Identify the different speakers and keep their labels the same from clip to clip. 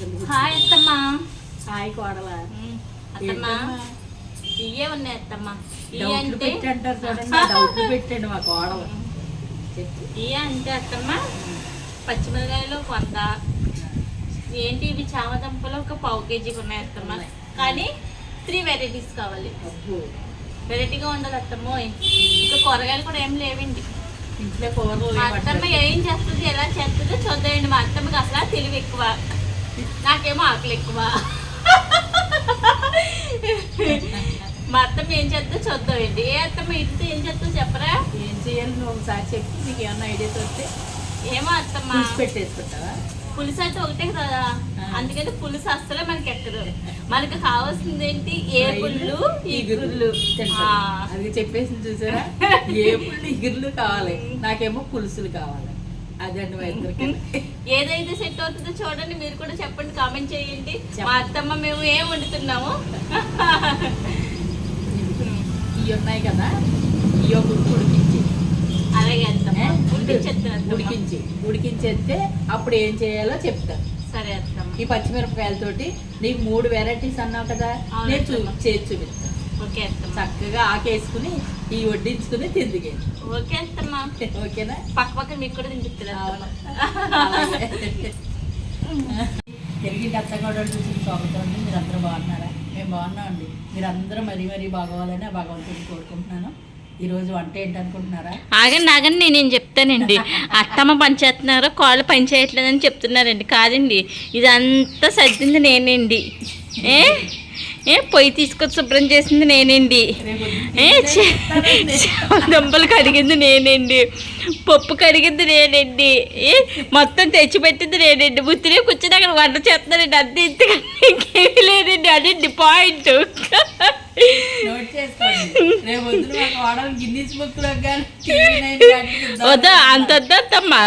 Speaker 1: Hi అత్తమ్మా.
Speaker 2: Hi కోడలా.
Speaker 1: అత్తమ్మా. ఇయ్యే ఉన్నాయి అత్తమ్మా. అంటే
Speaker 2: పెట్టండి మా కోడలు.
Speaker 1: అంటే అత్తమ్మా పచ్చిమిరకాయలు వంద. ఏంటి ఇవి చామదుంపలు ఒక పావు కేజీకి ఉన్నాయి అత్తమ్మా. కానీ త్రీ వెరైటీస్ కావాలి. వెరైటీగా ఉండాలి అత్తమ్మో. ఇంకా కూరగాయలు కూడా ఏం లేవండి.
Speaker 2: ఇంట్లో
Speaker 1: మా అత్తమ్మ? ఏం చేస్తుంది ఎలా చేస్తుందో చూద్దామండి. మా అత్తమ్మకి అసలు తెలివి ఎక్కువ. నాకేమో ఆకలి ఎక్కువ. మా అత్తమ్మ ఏం చేస్తుందో చూద్దామండి. ఏ అత్తమ్మ ఇంటితో ఏం చేస్తుందో చెప్పరా?
Speaker 2: ఏం చేయాలి నువ్వు ఒకసారి చెప్పి నీకు ఏమన్నా ఐడియాస్ వస్తే.
Speaker 1: ఏమో అత్తమ్మ.
Speaker 2: పెట్టేసుకుంటావా
Speaker 1: పులుసు అంటే ఒకటే కదా. అందుకని పులుసు అస్సలే మనకి ఎక్కదు మనకు కావాల్సింది ఏంటి? ఏ పుల్లు?
Speaker 2: ఇగురు
Speaker 1: ఇగుర్లు.
Speaker 2: అది చెప్పేసి చూసారా? ఏ పుల్లు ఇగుర్లు కావాలి. నాకేమో పులుసులు కావాలి. అదండి మా ఇద్దరికి
Speaker 1: ఏదైతే సెట్ అవుతుందో చూడండి మీరు కూడా చెప్పండి కామెంట్ చేయండి. మా అత్తమ్మ మేము ఏం వండుతున్నాము
Speaker 2: ఇవి ఉన్నాయి కదా ఇవి ఒక ఉడికించి
Speaker 1: అలాగే అత్తమ్మ? ఉడికించేస్తాను.
Speaker 2: ఉడికించి ఉడికించేస్తే అప్పుడు ఏం చేయాలో చెప్తా
Speaker 1: సరే అత్తమ్మ
Speaker 2: ఈ పచ్చిమిరపకాయలతోటి నీకు మూడు వెరైటీస్ అన్నావు కదా నేను చూ. చేసి చూపిస్తా
Speaker 1: ఓకే
Speaker 2: చక్కగా ఆకేసుకుని ఈ వడ్డించుకుని తిందిగే.
Speaker 1: ఓకే అత్తమ్మ.
Speaker 2: ఓకేనా?
Speaker 1: పక్క పక్క మీకు కూడా తినిపిస్తుంది
Speaker 2: తిరిగి స్వాగతం అండి. మీరు అందరూ బాగున్నారా? మేము బాగున్నామండి మీరు అందరూ మరీ మరీ బాగోవాలని ఆ భగవంతుడిని కోరుకుంటున్నాను. ఈరోజు వంట ఏంటనుకుంటున్నారా?
Speaker 1: ఆగండి ఆగండి నేను చెప్తానండి. అత్తమ్మ పని చేస్తున్నారు కాళ్ళు పని చేయట్లేదని చెప్తున్నారండి. కాదండి ఇదంతా సర్దింది నేనండి. ఏ? ఏ పొయ్యి తీసుకొచ్చి శుభ్రం చేసింది నేనండి. ఏ దుంపలు కడిగింది నేనండి. పప్పు కడిగింది నేనండి. మొత్తం తెచ్చిపెట్టింది నేనండి. బుత్తినే కూర్చొని అక్కడ వంట చేస్తున్నానండి. అంతే ఇంతకన్నా ఇంకేమీ లేదండి. అదండి పాయింట్
Speaker 2: వద్దు
Speaker 1: అంత వద్దమ్మా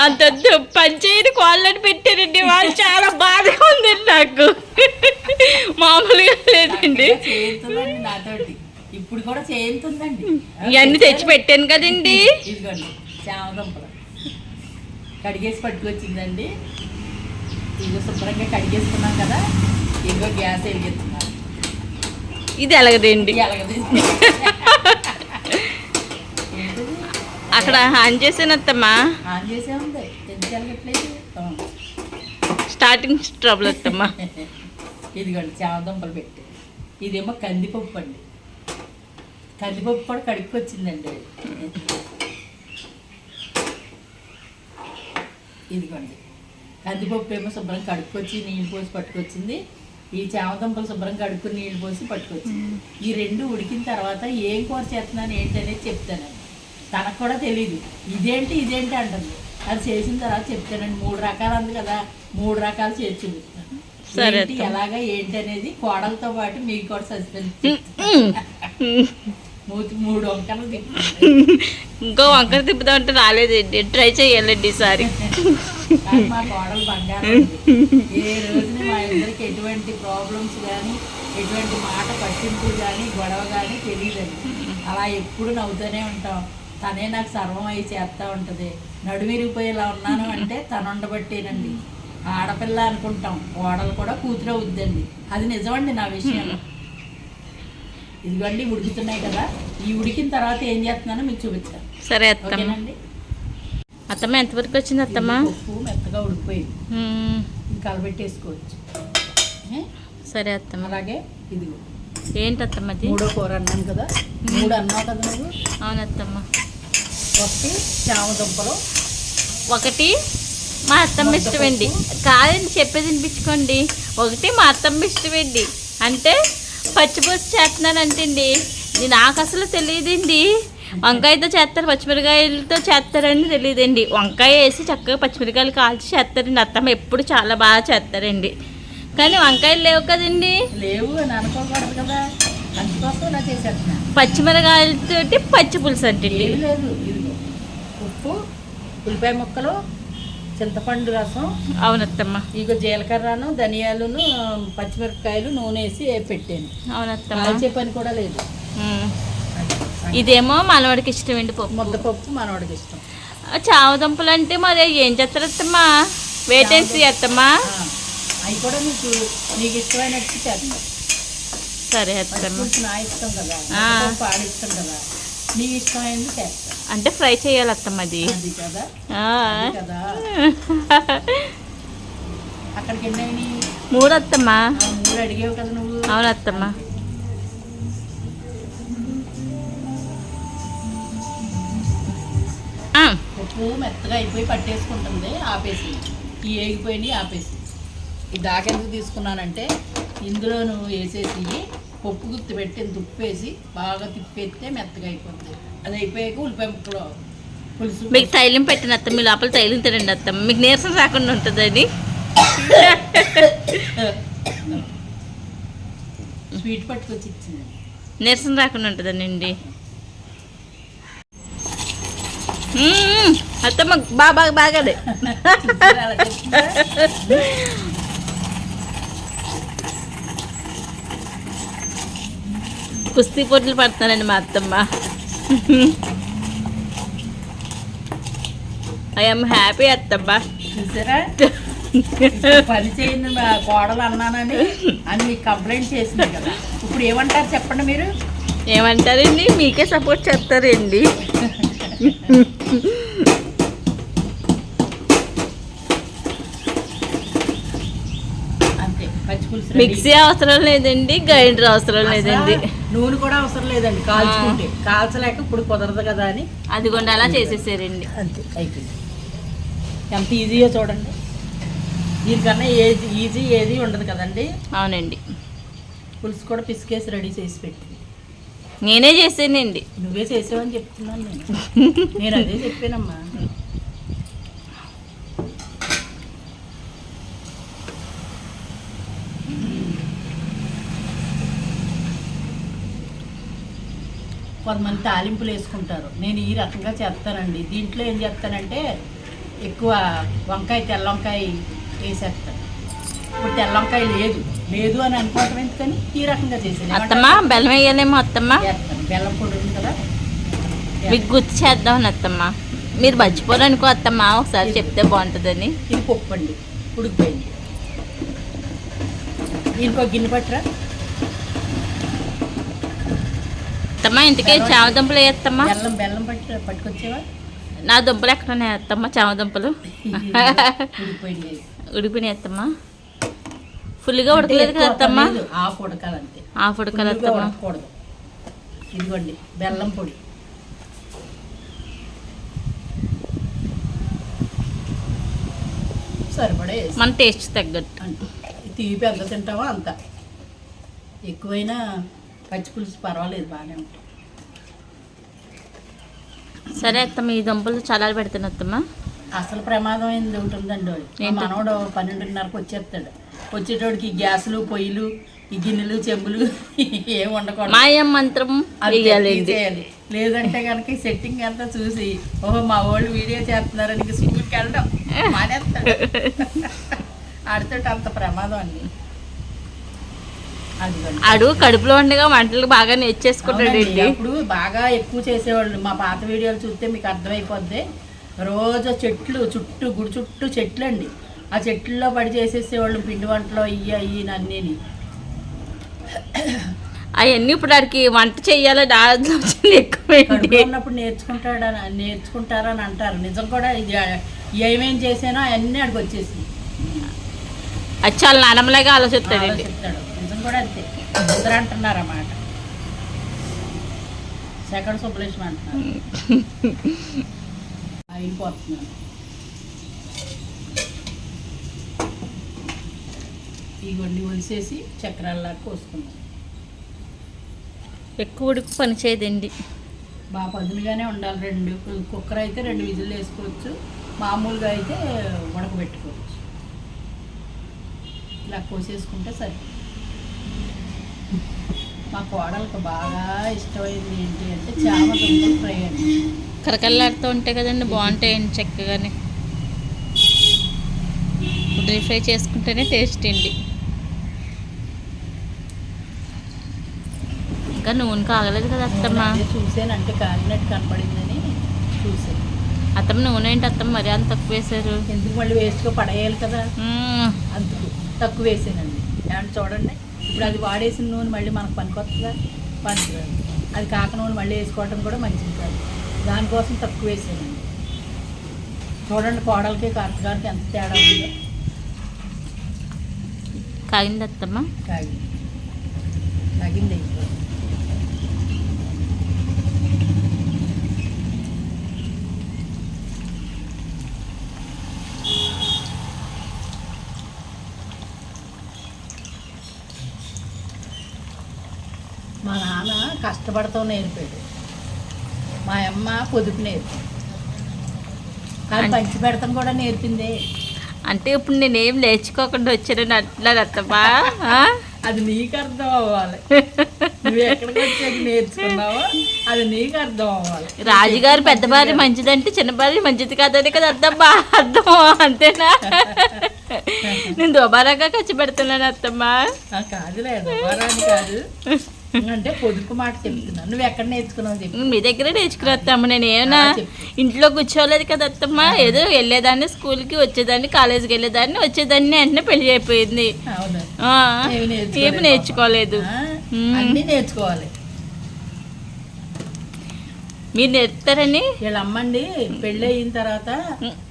Speaker 1: అంత వద్దు. పంచేయని కోళ్ళని పెట్టారండి వాళ్ళు చాలా బాధగా ఉందండి నాకు. మామూలుగా లేదండి.
Speaker 2: ఇప్పుడు కూడా చేయింతుందండి.
Speaker 1: ఇవన్నీ తెచ్చి పెట్టాను కదండి.
Speaker 2: ఇదిగోండి చామదుంపలు. కడిగేసి పట్టుకొచ్చిందండి. ఇదిగో శుభ్రంగా కడిగేసుకున్నాం కదా ఇదిగో గ్యాస్ వెలిగిస్తున్నాను
Speaker 1: ఇది ఎలాగదండి.
Speaker 2: ఇది ఎలాగది ఏంటిది?
Speaker 1: అక్కడ ఆన్ చేసానత్తమ్మా.
Speaker 2: ఆన్ చేసే ఉంది.
Speaker 1: స్టార్టింగ్ ట్రబుల్ అత్తమ్మా.
Speaker 2: ఇదిగోండి చామదుంపలు పెట్టి ఇదేమో కందిపప్పు అండి. కందిపప్పు కూడా కడుక్కొచ్చిందండి ఇదిగోండి. కందిపప్పు ఏమో శుభ్రం కడుక్కొచ్చి నీళ్ళు పోసి పట్టుకొచ్చింది. ఈ చామదుంపలు శుభ్రం కడుక్కుని నీళ్ళు పోసి పట్టుకొచ్చింది. ఈ రెండు ఉడికిన తర్వాత ఏం కూర చేస్తున్నాను ఏంటి అనేది చెప్తానండి. తనకు కూడా తెలియదు ఇదేంటి ఇదేంటి అంటుంది. అది చేసిన తర్వాత చెప్తానండి. మూడు రకాలు అంది కదా మూడు రకాలు చేసి చూపిస్తాను.
Speaker 1: సరే
Speaker 2: ఏంటి,
Speaker 1: అత్తమ్మ.
Speaker 2: ఎలాగా ఏంటి అనేది కోడలతో పాటు మీకు కూడా సస్పెన్స్ మూడు వంకలు
Speaker 1: ఇంకో వంకర తిప్పుతా ఉంటే రాలేదండి ట్రై చేయాలండి ఈసారి.
Speaker 2: మా కోడలు బంగారం. ఏ రోజున మా ఇద్దరికి ఎటువంటి ప్రాబ్లమ్స్ కానీ ఎటువంటి మాట పట్టింపు కానీ గొడవ కానీ తెలియదండి అలా ఎప్పుడు నవ్వుతూనే ఉంటాం. తనే నాకు సర్వం అయి చేస్తూ ఉంటుంది. నడుమిరిగిపోయేలా ఉన్నాను అంటే తను ఉండబట్టేనండి. ఆడపిల్ల అనుకుంటాం. కోడలు కూడా కూతురు అవుద్దండి అది నిజమండి నా విషయంలో ఇదిగోండి ఉడుకుతున్నాయి కదా. ఈ ఉడికిన తర్వాత ఏం చేస్తున్నానో మీకు చూపిస్తాను.
Speaker 1: సరే అత్తమ్మ. అత్తమ్మ ఎంతవరకు వచ్చింది అత్తమ్మ?
Speaker 2: పప్పు మెత్తగా ఉడికిపోయింది. కలబెట్టేసుకోవచ్చు. ఏ?
Speaker 1: సరే అత్తమ్మ.
Speaker 2: అలాగే ఇదిగో.
Speaker 1: ఏంటి అత్తమ్మ అది?
Speaker 2: మూడో కూర అన్నాను కదా. మూడు అన్నావు కదా నువ్వు?
Speaker 1: అవును అత్తమ్మ.
Speaker 2: ఒకటి చామదుంపలు
Speaker 1: ఒకటి మా అత్తమ్మ ఇష్టమండి. కాదండి చెప్పేది వినిపించుకోండి. ఒకటి మా అత్తమ్మ ఇష్టమండి. అంటే పచ్చిపులుసు చేస్తున్నానంటండి. నాకు అసలు తెలియదండి. వంకాయతో చేస్తారు పచ్చిమిరకాయలతో చేస్తారని తెలియదండి. వంకాయ వేసి చక్కగా పచ్చిమిరకాయలు కాల్చి చేస్తారండి. అత్తమ్మ ఎప్పుడు చాలా బాగా చేస్తారండి. కానీ వంకాయలు లేవు కదండి.
Speaker 2: లేవు అనుకోకూడదు కదా.
Speaker 1: పచ్చిమిరకాయలతోటి పచ్చి పులుసు అంటే
Speaker 2: ఉప్పు ఉల్లిపాయ ముక్కలు చింతపండు రసం.
Speaker 1: అవునత్తమ్మ.
Speaker 2: ఇక జీలకర్రను ధనియాలును పచ్చిమిరపకాయలు నూనె వేసి పెట్టాను.
Speaker 1: అవునత్తమ్మ.
Speaker 2: కాల్చే పని కూడా లేదు.
Speaker 1: ఉమ్. ఇదేమో మనవాడికి ఇష్టమండి పప్పు?
Speaker 2: ముద్దపప్పు మనవాడికి ఇష్టం.
Speaker 1: చామదుంపలు అంటే మరి ఏం చేస్తారు అత్తమ్మా వేటేసి అత్తమ్మా.
Speaker 2: ఆ, అవి కూడా నీకు నీకు ఇష్టమైనట్టు చేస్తాం
Speaker 1: సరే అత్తమ్మ.
Speaker 2: పచ్చిపులుసు నా ఇష్టం కదా.
Speaker 1: ఆ.
Speaker 2: పాడు ఇష్టం కదా. నీ
Speaker 1: అంటే ఫ్రై చేయాలి అత్తమ్మ అది.
Speaker 2: అది కదా. అది కదా. అక్కడికి?
Speaker 1: మూడు అత్తమ్మ
Speaker 2: ఆ మూడు అడిగేవు కదా నువ్వు.
Speaker 1: అవును అత్తమ్మ
Speaker 2: ఉప్పు మెత్తగా అయిపోయి పట్టేసుకుంటుంది ఆపేసి. ఈ ఏగిపోయినాయి ఆపేసి. ఈ దాకెందుకు తీసుకున్నానంటే ఇందులో నువ్వు వేసేసి పప్పు గుత్తి పెట్టి వేసి బాగా తిప్పేస్తే మెత్తగా అయిపోతుంది అది అయిపోయాక ఉల్లిపాయ ముక్కలు పులుసు.
Speaker 1: మీకు తైలం పెట్టిన అత్తమ్మ మీ లోపల తైలం తినండి అత్తమ్మ మీకు నీరసం రాకుండా ఉంటుందని
Speaker 2: స్వీట్ పట్టుకొచ్చి ఇచ్చింది.
Speaker 1: నీరసం రాకుండా ఉంటుందనండి మ్మ్. అత్తమ్మ బాగా బాగా
Speaker 2: చూసారా అలా చెప్తుందా?
Speaker 1: కుస్తీ పొట్లు పడుతున్నానండి మా అత్తమ్మ. ఐఎమ్ హ్యాపీ అత్తమ్మ.
Speaker 2: పని చేయండి మా కోడలు అన్నానని అని మీకు కంప్లైంట్ చేసింది కదా. ఇప్పుడు ఏమంటారు చెప్పండి మీరు?
Speaker 1: ఏమంటారండి? మీకే సపోర్ట్ చేస్తారండి
Speaker 2: అంతే పచ్చి పులుసు.
Speaker 1: మిక్సీ అవసరం లేదండి గ్రైండర్ అవసరం లేదండి.
Speaker 2: నూనె కూడా అవసరం లేదండి కాల్చుకుంటే. కాల్చలేక ఇప్పుడు కుదరదు కదా అని.
Speaker 1: అదిగోండి అలా చేసేసారండి.
Speaker 2: అంతే అయిపోయింది. ఎంత ఈజీయో చూడండి. దీనికన్నా ఏది ఈజీ ఏది ఉండదు కదండి.
Speaker 1: అవునండి.
Speaker 2: పులుసు కూడా పిసికేసి రెడీ చేసి పెట్టి.
Speaker 1: నేనే చేసానండి.
Speaker 2: నువ్వే చేసావని చెప్తున్నాను నేను. నేను అదే చెప్పానమ్మా. కొంతమంది తాలింపులు వేసుకుంటారు. నేను ఈ రకంగా చేస్తానండి. దీంట్లో ఏం చేస్తానంటే ఎక్కువ వంకాయ తెల్ల వంకాయ వేసేస్తాను. ఇప్పుడు తెల్ల వంకాయ లేదు. లేదు అని అనుకోవటం ఎందుకని? ఈ రకంగా చేసాను
Speaker 1: అత్తమ్మ బెల్లం వేయాలేమో అత్తమ్మ.
Speaker 2: బెల్లం పొడి ఉంది కదా?
Speaker 1: మీకు గుర్తు చేద్దామని అత్తమ్మ. మీరు మర్చిపోరు అనుకో అత్తమ్మ ఒకసారి చెప్తే బాగుంటుందని.
Speaker 2: ఇది పప్పు అండి. ఉడికిపోయింది. దీనికి ఒక గిన్నె పట్టరా.
Speaker 1: అత్తమ్మ ఇంటికే చామదుంపలు వేయత్తమ్మా
Speaker 2: బెల్లం బెల్లం పట్టి పట్టుకొచ్చేవా?
Speaker 1: నా దుంపలు ఎక్కడ ఉన్నాయి అత్తమ్మ చామదుంపలు
Speaker 2: ఉడికిపోయింది.
Speaker 1: ఉడిపినాయి అత్తమ్మ ఫుల్గా ఉడకలేదు కదా అత్తమ్మ
Speaker 2: ఆఫ్ ఉడకాలంతే.
Speaker 1: ఆఫ్ ఉడకాలి అత్తమ్మ
Speaker 2: ఇదిగోండి బెల్లం పొడి. సరిపడే.
Speaker 1: మన టేస్ట్ తగ్గట్టు.
Speaker 2: తీపి ఎంత తింటావో అంత. ఎక్కువైనా పచ్చి పులుసు పర్వాలేదు బాగానే ఉంటుంది.
Speaker 1: సరే అత్తమ్మ ఈ దుంపలు చల్లారి పెడుతున్నా అత్తమ్మ.
Speaker 2: అసలు ప్రమాదం ఏంది ఒకటి ఉందండి వాడు. మా
Speaker 1: ఏంటి?
Speaker 2: మనవడు పన్నెండున్నరకు వచ్చేస్తాడు. వచ్చేటోడికి గ్యాసులు పొయ్యిలు ఈ గిన్నెలు చెంబులు ఏం ఉండకూడదు.
Speaker 1: మాయం మంత్రం
Speaker 2: తీసేయాలి లేదంటే కనుక సెట్టింగ్ అంతా చూసి ఓహో మా వాళ్ళు వీడియో చేస్తున్నారని స్కూల్కి వెళ్ళడం మానేస్తాడు. ఆడితో అంత ప్రమాదం అండి.
Speaker 1: అడు కడుపులో ఉండగా వంటలు బాగా నేర్చేసుకుంటాడండి
Speaker 2: అవునండి, అప్పుడు బాగా ఎక్కువ చేసేవాళ్ళు. మా పాత వీడియోలు చూస్తే మీకు అర్థమైపోద్ది. రోజు చెట్లు చుట్టూ గుడి చుట్టూ చెట్లు అండి ఆ చెట్లలో పడి చేసేసేవాళ్ళు పిండి వంటలు అయ్యి అయ్యి నన్నీని
Speaker 1: అవన్నీ ఇప్పుడు వాడికి వంట చెయ్యాలని ఆలోచన
Speaker 2: కడుపులో ఉన్నప్పుడు నేర్చుకుంటాడని నేర్చుకుంటారని అంటారు. నిజం కూడా ఇది ఏమేం చేసానో అవన్నీ అడిగి వచ్చేసి
Speaker 1: అది చాలా నానమ్మలాగా
Speaker 2: చెప్తాడు నిజం కూడా అంతే. అందరూ అంటున్నారు అన్నమాట సెకండ్ సుబ్బలేశ్వరం అంటున్నారు. అయిపోతున్నాను. ఈ గొండి ఒలిసేసి చక్రాల్లాగా కోసుకున్నాను
Speaker 1: ఎక్కువ ఉడుకు పని చేయదండి.
Speaker 2: బాగా పదునుగానే ఉండాలి. రెండు కుక్కర్ అయితే రెండు విజిల్ వేసుకోవచ్చు. మామూలుగా అయితే ఉడకబెట్టుకోవచ్చు. ఇలా కోసేసుకుంటే సరే మా కోడలకు బాగా ఇష్టమైంది ఏంటి అంటే దుంపలు ఫ్రై అండి.
Speaker 1: కరకల్లాడుతూ ఉంటాయి కదండి బాగుంటాయండి చక్కగానే. డ్రీ ఫ్రై చేసుకుంటేనే టేస్ట్ అండి. ఇంకా నూనె కాగలేదు కదా అత్తమ్మ.
Speaker 2: అదే చూసాను అంటే కాలినట్టు కనపడిందని చూసాను.
Speaker 1: అత్తమ్మ నూనె ఏంటి అత్తమ్మ? మరి అంత తక్కువ వేశారు?
Speaker 2: ఎందుకు మళ్ళీ వేస్ట్గా పడేయాలి కదా. అందుకు తక్కువ వేసానండి. ఏమంటే చూడండి. ఇప్పుడు అది వాడేసిన నూనె మళ్ళీ మనకు పనికొస్తుందా? పనికిరాదు. అది కాక నూనె మళ్ళీ వేసుకోవడం కూడా మంచిది కాదు. దానికోసం తక్కువ వేసానండి చూడండి కోడలకి కరెక్ట్ గారికి ఎంత తేడా ఉందో.
Speaker 1: కాగింది. అత్తమ్మ
Speaker 2: కాగి తగింది ఇప్పుడు మా నాన్న కష్టపడతాం నేర్పాడు మా అమ్మ పొదుపు నేర్పింది. కానీ పంచి పెడతాం కూడా నేర్పిందే.
Speaker 1: అంటే ఇప్పుడు నేనేం నేర్చుకోకుండా వచ్చానని అంటున్నాను అత్తమ్మ?
Speaker 2: అది నీకు అర్థం అవ్వాలి. నువ్వు ఎక్కడికి వచ్చాక నేర్చుకున్నావో అది నీకు అర్థం అవ్వాలి.
Speaker 1: రాజుగారు పెద్ద భార్య మంచిదంటే చిన్న భార్య మంచిది కాదని కదా అత్తమ్మ. అర్థం అంతేనా? నేను దుబారాగా ఖర్చు పెడుతున్నాను అత్తమ్మ.
Speaker 2: కాదులే దుబారాని కాదు. అంటే పొదుపు మాట చెప్తున్నాను నువ్వు ఎక్కడ నేర్చుకున్నావు చెప్పు.
Speaker 1: మీ దగ్గరే నేర్చుకుని అత్తమ్మ నేను ఏమైనా. ఇంట్లో కూర్చోలేదు కదా అత్తమ్మ. ఏదో వెళ్ళేదాన్ని స్కూల్కి వచ్చేదాన్ని కాలేజీకి వెళ్ళేదాన్ని వచ్చేదాన్ని వెంటనే పెళ్ళి అయిపోయింది.
Speaker 2: ఏమి నేర్చుకోలేదు. అన్నీ నేర్చుకోవాలి.
Speaker 1: మీరు నేర్పుతారని?
Speaker 2: వీళ్ళ అమ్మండి పెళ్ళి అయిన తర్వాత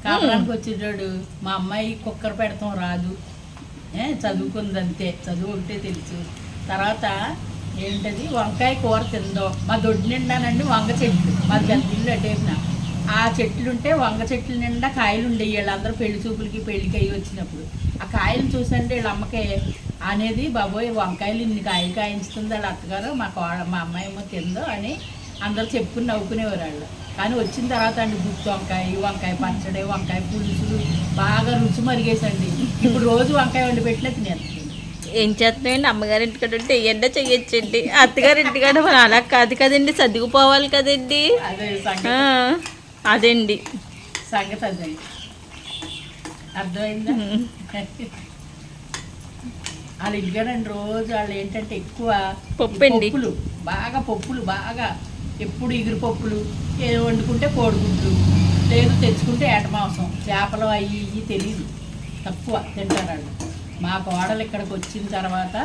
Speaker 2: కాపురానికి వచ్చేటాడు మా అమ్మాయి కుక్కర్ పెడతాం రాదు. ఏ చదువుకుంది అంతే చదువు ఒకటే తెలుసు. తర్వాత ఏంటది? వంకాయ కూర తిందో. మా దొడ్డు నిండానండి వంగ చెట్లు. మా పెద్ద అటేపిన ఆ చెట్లు ఉంటే వంగ చెట్లు నిండా కాయలు ఉండేవి. వీళ్ళందరూ పెళ్ళి చూపులకి పెళ్ళికి అయ్యి వచ్చినప్పుడు. ఆ కాయలు చూసంటే వీళ్ళ అమ్మకే అనేది బాబోయ్ వంకాయలు ఇన్ని కాయలు కాయించుతుంది వాళ్ళ అత్తగారు. మా కోడ మా అమ్మాయి ఏమో తిందో అని అందరూ చెప్పుకుని నవ్వుకునేవారు వాళ్ళు. కానీ వచ్చిన తర్వాత అండి గుత్తి వంకాయ వంకాయ పచ్చడి వంకాయ పులుసులు బాగా రుచి మరిగేసండి. ఇప్పుడు రోజు వంకాయ వండి పెట్టినా తినేస్తుంది
Speaker 1: ఏం చేస్తున్నాయండి? అమ్మగారి ఇంటికాడ ఉంటే ఎండ చెయ్యొచ్చండి. అత్తగారి ఇంటికాడ మరి అలా కాదు కదండి సర్దుకుపోవాలి కదండి. అదండి.
Speaker 2: సంగతి అదే. అర్థమైందా? వాళ్ళ ఇంటికాడండి రోజు వాళ్ళు ఏంటంటే ఎక్కువ
Speaker 1: పప్పు అండి.
Speaker 2: పప్పులు బాగా పప్పులు బాగా ఎప్పుడు ఇగురు పప్పులు ఏ వండుకుంటే కోడిగుడ్లు లేదు తెచ్చుకుంటే ఏట మాంసం చేపలు అవి ఇవి తెలియదు తక్కువ తింటారు వాళ్ళు. మా కోడలు ఇక్కడికి వచ్చిన తర్వాత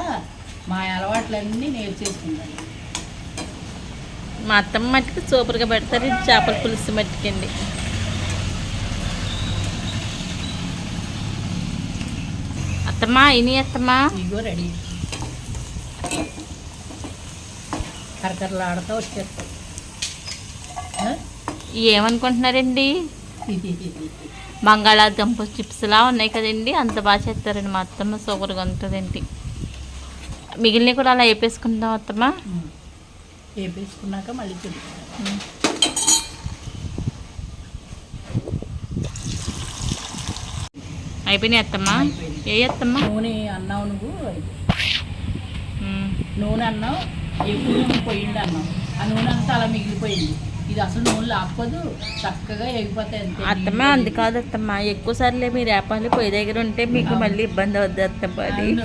Speaker 2: మా అలవాట్లన్నీ నేర్చేసుకున్నాను
Speaker 1: మా అత్తమ్మ మట్టుకు సూపర్గా పెడతారు చేపల పులుసు మట్టుకండి. అత్తమ్మ ఇని అత్తమ్మ.
Speaker 2: ఇగో రెడీ. కరకరలాడుతూ వచ్చేస్తాయి ఆ?
Speaker 1: ఏమనుకుంటున్నారండి? బంగాళాదుంప చిప్స్లా ఉన్నాయి కదండి. అంత బాగా చేస్తారండి మా అత్తమ్మ. సూపర్గా ఉంటుందండి మిగిలినవి కూడా అలా వేపేసుకుంటాం అత్తమ్మ.
Speaker 2: వేపేసుకున్నాక మళ్ళీ.
Speaker 1: అయిపోయినాయి అత్తమ్మ. ఏ అత్తమ్మ?
Speaker 2: నూనె అన్నావు నువ్వు. నూనె అన్నం ఎక్కువ నూనె పోయింది అన్నం ఆ నూనె అంతా అలా మిగిలిపోయింది. ఇది అసలు నూనె లాక్కోదు చక్కగా ఎగిపోతాయి అంతే.
Speaker 1: అత్తమ్మ అంది కాదు అత్తమ్మ. ఎక్కువ సార్లే మీరు ఏపాలి పొయ్యి దగ్గర ఉంటే మీకు మళ్ళీ ఇబ్బంది అవుద్ది అత్తమ్మ అది.
Speaker 2: ఎంత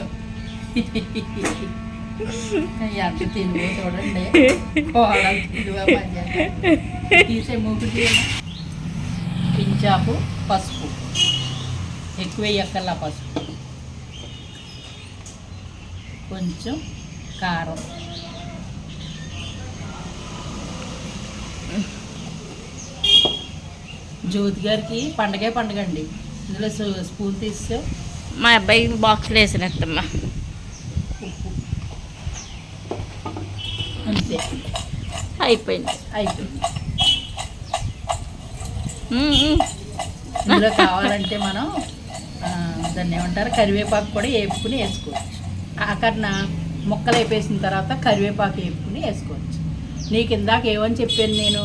Speaker 2: చూడండి. తీసే మూకు తీయనా? పించాపు పసుపు. ఎక్కువ ఎక్కల్లా పసుపు. కొంచెం కారం. జ్యోతి గారికి పండగే పండగ అండి. ఇందులో స్పూన్ తీస్తే.
Speaker 1: మా అబ్బాయి బాక్స్లో వేసిన అత్తమ్మ
Speaker 2: ఉప్పు అంతే.
Speaker 1: అయిపోయింది.
Speaker 2: అయిపోయింది. ఇందులో కావాలంటే మనం దాన్ని ఏమంటారు? కరివేపాకు కూడా వేపుకుని వేసుకోవచ్చు. ఆఖరిన ముక్కలు వేపేసిన తర్వాత కరివేపాకు వేపుకుని వేసుకోవచ్చు. నీకు ఇందాక ఏమని చెప్పాను నేను?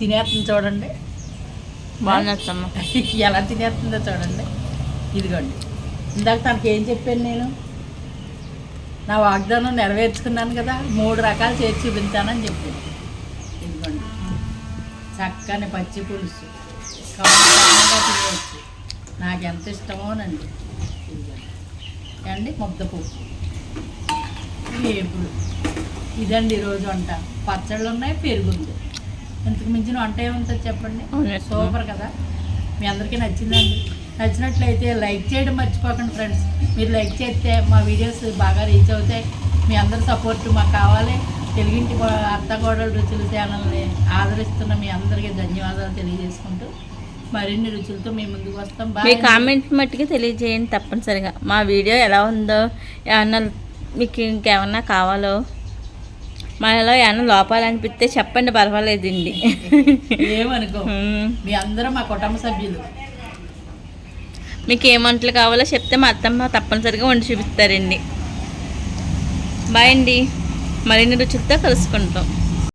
Speaker 2: తినేస్తుంది చూడండి.
Speaker 1: బాగుంది
Speaker 2: ఎలా తినేస్తుందో చూడండి. ఇదిగోండి. ఇందాక తనకి ఏం చెప్పాను నేను? నా వాగ్దానం నెరవేర్చుకున్నాను కదా మూడు రకాలు చేసి చూపించానని చెప్పాను. ఇదిగోండి. చక్కని పచ్చి పులుసు. కమ్మగా తినవచ్చు నాకు ఎంత ఇష్టమోనండి ఇదిగోండి. అండి ముద్దపప్పు. వేపుడు. ఇదండి ఈరోజు వంట. పచ్చళ్ళు ఉన్నాయి పెరుగు ఉంది ఇంతకు మించిన వంట ఏముంటుంది చెప్పండి. సూపర్ కదా. మీ అందరికీ నచ్చిందండి. నచ్చినట్లయితే లైక్ చేయడం మర్చిపోకండి ఫ్రెండ్స్. మీరు లైక్ చేస్తే మా వీడియోస్ బాగా రీచ్ అవుతాయి. మీ అందరి సపోర్ట్ మాకు కావాలి. తెలుగింటి అత్తగోడల రుచుల ఛానల్ని ఆదరిస్తున్న మీ అందరికీ ధన్యవాదాలు తెలియజేసుకుంటూ మరిన్ని రుచులతో మీ ముందుకు వస్తాం.
Speaker 1: మీ కామెంట్ మట్టుకు తెలియజేయండి తప్పనిసరిగా. మా వీడియో ఎలా ఉందో ఏమన్నా మీకు ఇంకేమన్నా కావాలో మనలో ఏమన్నా లోపాలు అనిపిస్తే చెప్పండి పర్వాలేదండి.
Speaker 2: ఏమనుకో. మీ అందరూ మా కుటుంబ సభ్యులు.
Speaker 1: మీకు ఏ వంటలు కావాలో చెప్తే మా అత్తమ్మ తప్పనిసరిగా వండి చూపిస్తారండి. బాయ్ అండి. మరిన్ని రుచులతో కలుసుకుంటాం.